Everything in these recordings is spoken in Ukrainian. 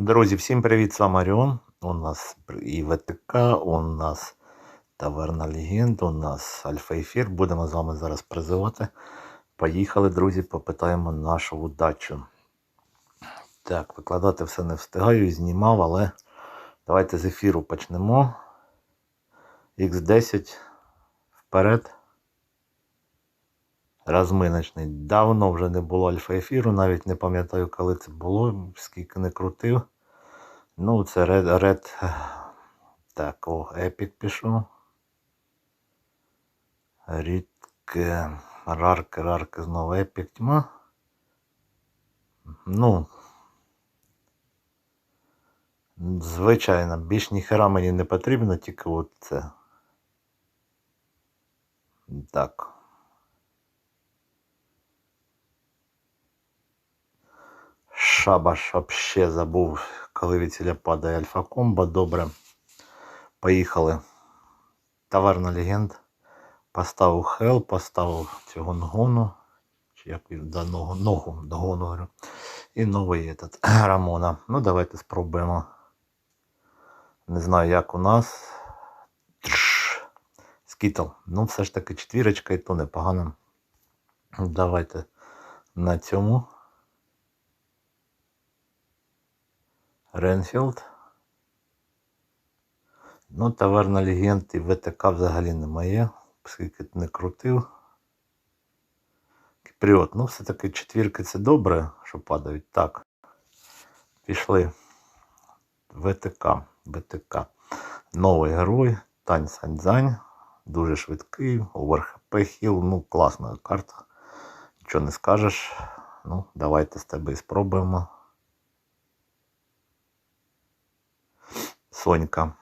Друзі, всім привіт, з вами Оріон. У нас і ВТК, у нас Таверна Легенд, у нас Альфа Ефір. Будемо з вами зараз призивати. Поїхали, друзі, попитаємо нашу удачу. Так, викладати все не встигаю, знімав, але давайте з ефіру почнемо. Х10 вперед. Розминочний. Давно вже не було альфа ефіру, навіть не пам'ятаю, коли це було, скільки не крутив. Ну, це Red, Red. Так, о, Epic пішов. Рідке. Рарки, рарки, знову Epic тьма. Ну. Звичайно, більш ніхера мені не потрібно, тільки от це. Так. Шабаш вообще забув, коли від падає альфа комбо. Добре. Поїхали. Таверна легенд. Поставив хел, поставив цього ногону. Чи як да, ногу, ногу, ногону говорю. І новий этот, Рамона. Ну, давайте спробуємо. Не знаю, як у нас. Скітл. Ну, все ж таки четвірочка і то непогано. Давайте на цьому. Ренфілд. Ну, таверна легенд і ВТК взагалі немає, оскільки не крутив. Кіпріот. Ну, все-таки четвірки це добре, що падають. Так. Пішли. ВТК. ВТК. Новий герой. Тань Саньцзань. Дуже швидкий. ОверХП хіл. Ну, класна карта. Нічого не скажеш. Ну, давайте з тебе і спробуємо. Сонька.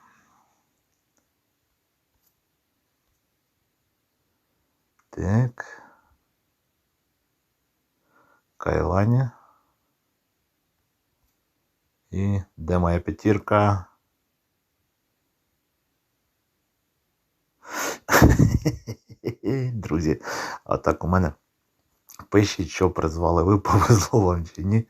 Так. Кайланя. І де моя п'ятірка? Друзі, а так у мене пишіть, що призвали. Ви повезло вам чи ні.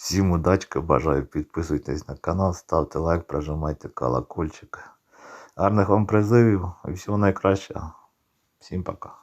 Всім удачки, бажаю. Підписуйтесь на канал, ставте лайк, прожимайте колокольчик. Гарних вам призивів і всього найкращого. Всім пока.